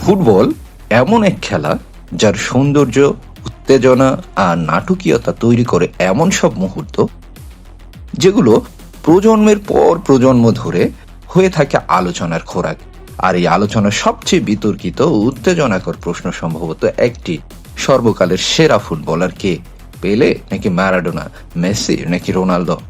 Football এমন এক খেলা যার সৌন্দর্য, উত্তেজনা আর নাটকীয়তা তৈরি করে এমন সব মুহূর্ত যেগুলো প্রজন্মের পর প্রজন্ম ধরে হয়ে থাকে আলোচনার খোরাক। আর এই আলোচনার সবচেয়ে বিতর্কিত ও উত্তেজনাকর প্রশ্ন সম্ভবত একটি, সর্বকালের সেরা ফুটবলার কে? পেলে নাকি ম্যারাডোনা, মেসি নাকি রোনালদো?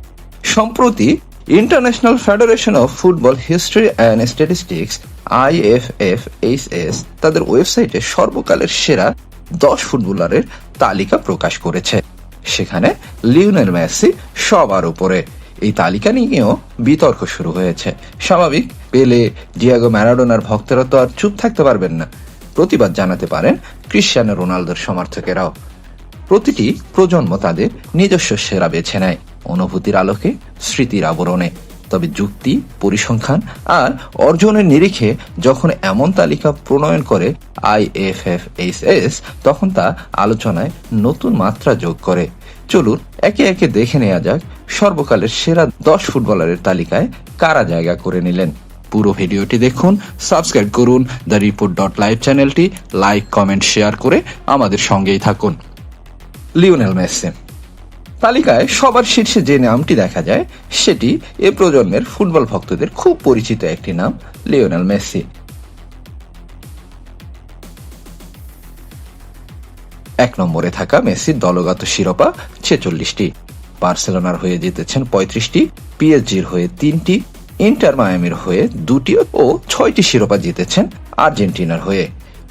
সম্প্রতি international federation of football history and statistics IFFHS তাদের ওয়েবসাইটে সর্বকালের সেরা দশ ফুটবলারের তালিকা প্রকাশ করেছে। সেখানে লিওনেল মেসি সবার উপরে। এই তালিকা নিয়েও বিতর্ক শুরু হয়েছে। স্বাভাবিক, পেলে, ডিয়াগো ম্যারাডোনার ভক্তরা তো আর চুপ থাকতে পারবেন না। প্রতিবাদ জানাতে পারেন ক্রিশ্চিয়ানো রোনালদোর সমর্থকেরাও। প্রতিটি প্রজন্ম তাদের নিজস্ব সেরা বেছে নেয়। অনুভূতির আলোকে স্মৃতির আবরণে। তবে যুক্তি, পরিসংখ্যান আর অর্জনের নিরিখে যখন এমন তালিকা প্রণয়ন করে আইএফএফএইচএস তখন তা আলোচনায় নতুন মাত্রা যোগ করে। চলুন, একে একে দেখে নেওয়া যাক সর্বকালের সেরা দশ ফুটবলারের তালিকায় কারা জায়গা করে নিলেন। পুরো ভিডিওটি দেখুন, সাবস্ক্রাইব করুন, দ্য রিপোর্ট ডট লাইভ চ্যানেলটি, লাইক, কমেন্ট, শেয়ার করে আমাদের সঙ্গেই থাকুন। Lionel Messi. তালিকায় সবার শীর্ষে যে নামটি দেখা যায়, সেটি এ প্রজন্মের ফুটবল ভক্তদের খুব পরিচিত একটি নাম, লিওনেল মেসি। এক নম্বরে থাকা মেসির দলগত শিরোপা ছেচল্লিশটি। বার্সেলোনার হয়ে জিতেছেন পঁয়ত্রিশটি, পিএসজির হয়ে তিনটি, ইন্টার মায়ামির হয়ে দুটি ও ছয়টি শিরোপা জিতেছেন আর্জেন্টিনার হয়ে।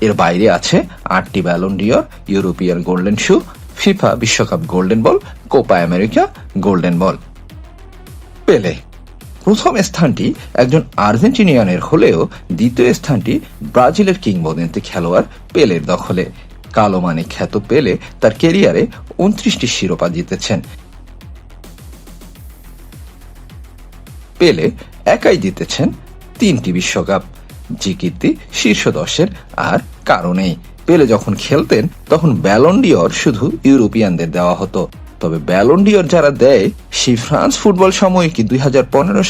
এর বাইরে আছে আটটি Ballon d'Or European golden shoe FIFA বিশ্বকাপ golden ball, Copa America golden ball. Pele. প্রথম স্থানটি একজন আর্জেন্টিনিয়ানের হলেও দ্বিতীয় স্থানটি ব্রাজিলের কিংবদন্তি খেলোয়াড় পেলের দখলে। কালো মানে খ্যাত পেলে তার কেরিয়ারে উনত্রিশটি শিরোপা জিতেছেন। পেলে একাই জিতেছেন তিনটি বিশ্বকাপ যে কীর্তি শীর্ষ দশের আর কারণেই পেলে যখন খেলতেন, তখন ব্যালন্ডিয়র শুধু ইউরোপিয়ানদের দেওয়া হতো। তবে ব্যালন্ডিয়র যারা দেয়, সেই ফ্রান্স ফুটবল সাময়িকী দুই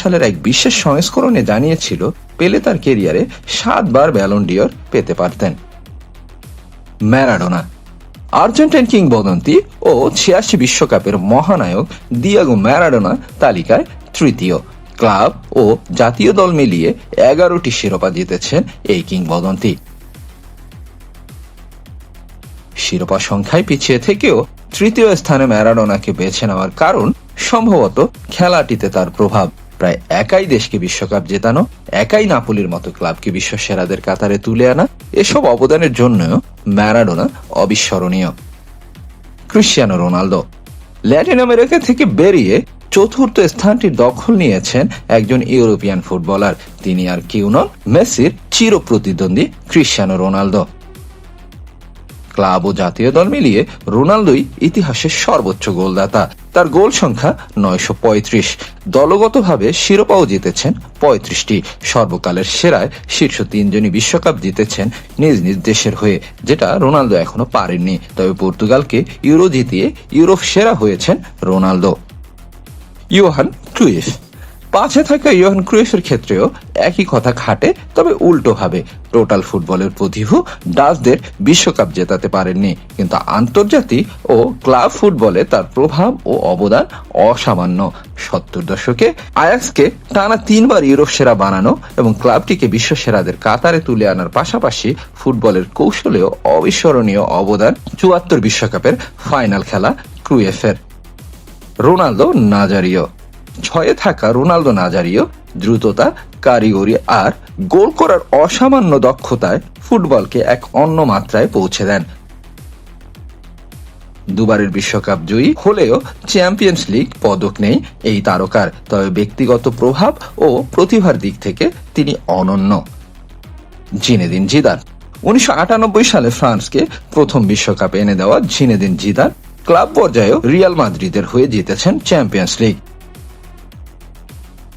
সালের এক বিশেষ সংস্করণে জানিয়েছিল, পেলে তার কেরিয়ারে সাতবার ব্যালন্ডিয়র পেতে পারতেন। ম্যারাডোনা। আর্জেন্টাইন কিংবদন্তি ও ছিয়াশি বিশ্বকাপের মহানায়ক দিয়াগো ম্যারাডোনা তালিকায় তৃতীয়। ক্লাব ও জাতীয় দল মিলিয়ে এগারোটি শিরোপা জিতেছেন এই কিংবদন্তি। শিরোপা সংখ্যায় পিছিয়ে থেকেও তৃতীয় স্থানে ম্যারাডোনাকে বেছে নেওয়ার কারণ সম্ভবত খেলাটিতে তার প্রভাব। প্রায় একাই দেশকে বিশ্বকাপ জেতানো, একাই নাপুলির মতো ক্লাবকে বিশ্ব সেরাদের কাতারে তুলে আনা, এসব অবদানের জন্য ম্যারাডোনা অবিস্মরণীয়। ক্রিশ্চিয়ানো রোনালদো, ল্যাটিন আমেরিকা থেকে বেরিয়ে চতুর্থ স্থানটি দখল নিয়েছেন একজন ইউরোপিয়ান ফুটবলার। তিনি আর কেউ নন, মেসির চির প্রতিদ্বন্দ্বী ক্রিশ্চিয়ানো রোনালদো। ক্লাব ও জাতীয় দল মিলিয়ে রোনালদোই ইতিহাসের সর্বোচ্চ গোলদাতা। তার গোল সংখ্যা নয়শো পঁয়ত্রিশ। দলগতভাবে শিরোপাও জিতেছেন পঁয়ত্রিশটি। সর্বকালের সেরায় শীর্ষ তিনজনই বিশ্বকাপ জিতেছেন নিজ নিজ দেশের হয়ে, যেটা রোনালদো এখনও পারেননি। তবে পর্তুগালকে ইউরো জিতিয়ে ইউরোপ সেরা হয়েছেন রোনালদো। ইউহান ক্রুইফ পাশে থাকা ইয়োহান ক্রুইফের ক্ষেত্রেও একই কথা খাটে, তবে উল্টো ভাবে। টোটাল ফুটবলের প্রতিভু ডাচদের বিশ্বকাপ জেতাতে পারেননি, কিন্তু আন্তর্জাতিক ও ক্লাব ফুটবলে তার প্রভাব ও অবদান অসামান্য। সত্তর দশকে আয়াক্সকে টানা তিনবার ইউরোপ সেরা বানানো এবং ক্লাবটিকে বিশ্ব সেরাদের কাতারে তুলে আনার পাশাপাশি ফুটবলের কৌশলেও অবিস্মরণীয় অবদান চুয়াত্তর বিশ্বকাপের ফাইনাল খেলা ক্রুয়েফের। Ronaldo Nazario. ছয়ে থাকা রোনালদো নাজারিও দ্রুততা, কারিগরি আর গোল করার অসামান্য দক্ষতায় ফুটবলকে এক অন্য মাত্রায় পৌঁছে দেন। দুবারের বিশ্বকাপ জয়ী হলেও চ্যাম্পিয়ন্স লিগ পদক নেই এই তারকার, তবে ব্যক্তিগত প্রভাব ও প্রতিভার দিক থেকে তিনি অনন্য। Zinedine Zidane. উনিশশো আটানব্বই সালে ফ্রান্সকে প্রথম বিশ্বকাপ এনে দেওয়া জিনেদিন জিদান ক্লাব পর্যায়েও রিয়াল মাদ্রিদের হয়ে জিতেছেন চ্যাম্পিয়ন্স লিগ।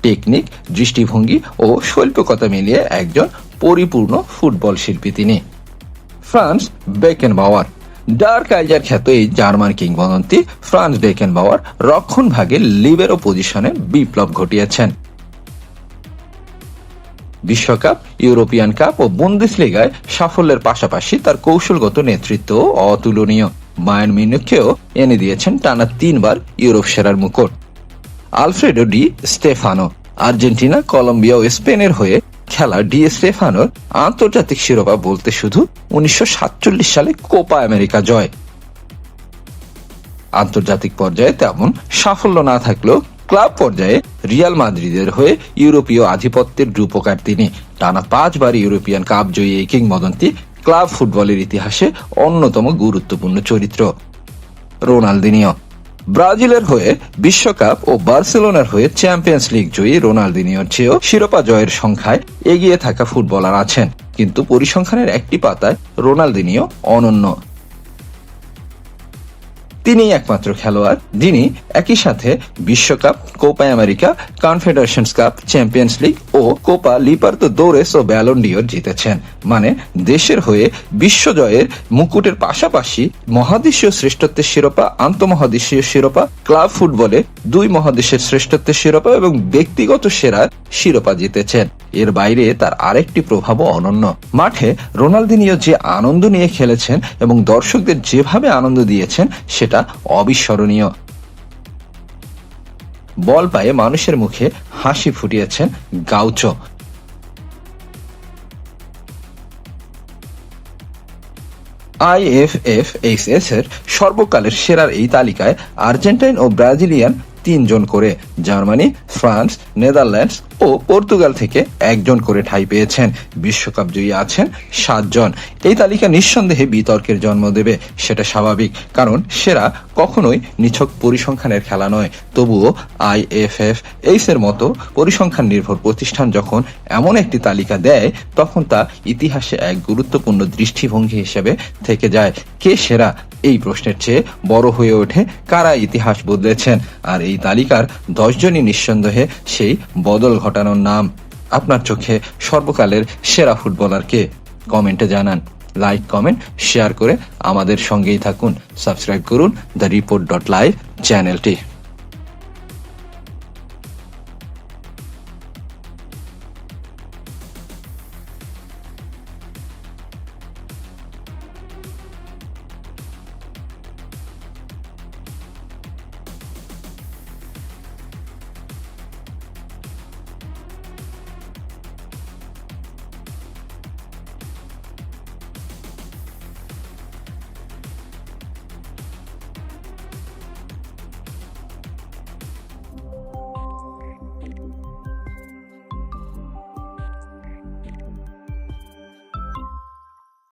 টেকনিক, দৃষ্টিভঙ্গি ও শৈল্পিকতা মিলিয়ে একজন পরিপূর্ণ ফুটবল শিল্পী তিনি। ফ্রান্স বেকেন বাওয়ার ডার্ক আইজার খ্যাত এই জার্মান কিংবদন্তি ফ্রান্স বেকেন বাওয়ার রক্ষণ ভাগে লিবেরো পজিশনে বিপ্লব ঘটিয়েছেন। বিশ্বকাপ, ইউরোপিয়ান কাপ ও বন্দিসলিগায় সাফল্যের পাশাপাশি তার কৌশলগত নেতৃত্ব অতুলনীয়। বায়ার্ন মিউনিখকেও এনে দিয়েছেন টানা তিনবার ইউরোপ সেরার মুকুট। Alfredo Di Stefano, Argentina, Colombia ও স্পেনের হয়ে খেলা ডি স্টেফানোর আন্তর্জাতিক শিরোপা বলতে শুধু উনিশশো সাতচল্লিশ সালে কোপা আমেরিকা জয়। আন্তর্জাতিক পর্যায়ে তেমন সাফল্য না থাকলেও ক্লাব পর্যায়ে রিয়াল মাদ্রিদের হয়ে ইউরোপীয় আধিপত্যের রূপকার তিনি। টানা পাঁচবার ইউরোপিয়ান কাপ জয়ী এই কিংবদন্তি ক্লাব ফুটবলের ইতিহাসে অন্যতম গুরুত্বপূর্ণ চরিত্র। রোনালদিনিও ব্রাজিলের হয়ে বিশ্বকাপ ও বার্সেলোনার হয়ে চ্যাম্পিয়ন্স লিগ জয়ী রোনালদিনিওর চেয়েও শিরোপা জয়ের সংখ্যায় এগিয়ে থাকা ফুটবলার আছেন। কিন্তু পরিসংখ্যানের একটি পাতায় রোনালদিনিও অনন্য। তিনি একমাত্র খেলোয়াড়। যিনি একই সাথে বিশ্বকাপ, Copa America, confederations cup, champions league ও কোপা লিপার্তো দৌরেস ও ব্যালন্ডিওর জিতেছেন। মানে দেশের হয়ে বিশ্বজয়ের মুকুটের পাশাপাশি মহাদেশীয় শ্রেষ্ঠত্বের শিরোপা, আন্তঃমহাদেশীয় শিরোপা, ক্লাব ফুটবলে দুই মহাদেশের শ্রেষ্ঠত্বের শিরোপা এবং ব্যক্তিগত সেরার শিরোপা জিতেছেন। এর বাইরে তার আরেকটি প্রভাবও অনন্য। মাঠে রোনালদিনিও যে আনন্দ নিয়ে খেলেছেন এবং দর্শকদের যেভাবে আনন্দ দিয়েছেন, সেটা অবিস্মরণীয়। বল পায়ে মানুষের মুখে হাসি ফুটিয়েছেন গাউচো। আইএফএফএইচএস এর সর্বকালের সেরার এই তালিকায় আর্জেন্টাইন ও ব্রাজিলিয়ান তিনজন করে, জার্মানি, ফ্রান্স, নেদারল্যান্ডস ও পর্তুগাল থেকে একজন করে ঠাঁই পেয়েছেন। বিশ্বকাপ জয়ী আছেন সাতজন। এই তালিকা নিঃসন্দেহে বিতর্কের জন্ম দেবে, সেটা স্বাভাবিক, কারণ সেরা কখনোই নিছক পরিসংখ্যানের খেলা নয়। তবুও আইএফএফ এইস এর মতো পরিসংখ্যান নির্ভর প্রতিষ্ঠান যখন এমন একটি তালিকা দেয়, তখন তা ইতিহাসে এক গুরুত্বপূর্ণ দৃষ্টিভঙ্গি হিসেবে থেকে যায়। কে সেরা এই প্রশ্নের চেয়ে বড় হয়ে ওঠে কারা ইতিহাস বদলেছেন। আর এই তালিকার দশজনই নিঃসন্দেহে সেই বদল ঘটানোর নাম। আপনার চোখে সর্বকালের সেরা ফুটবলারকে কমেন্টে জানান। লাইক, কমেন্ট, শেয়ার করে আমাদের সঙ্গেই থাকুন। সাবস্ক্রাইব করুন দ্য রিপোর্ট ডট লাইভ চ্যানেলটি।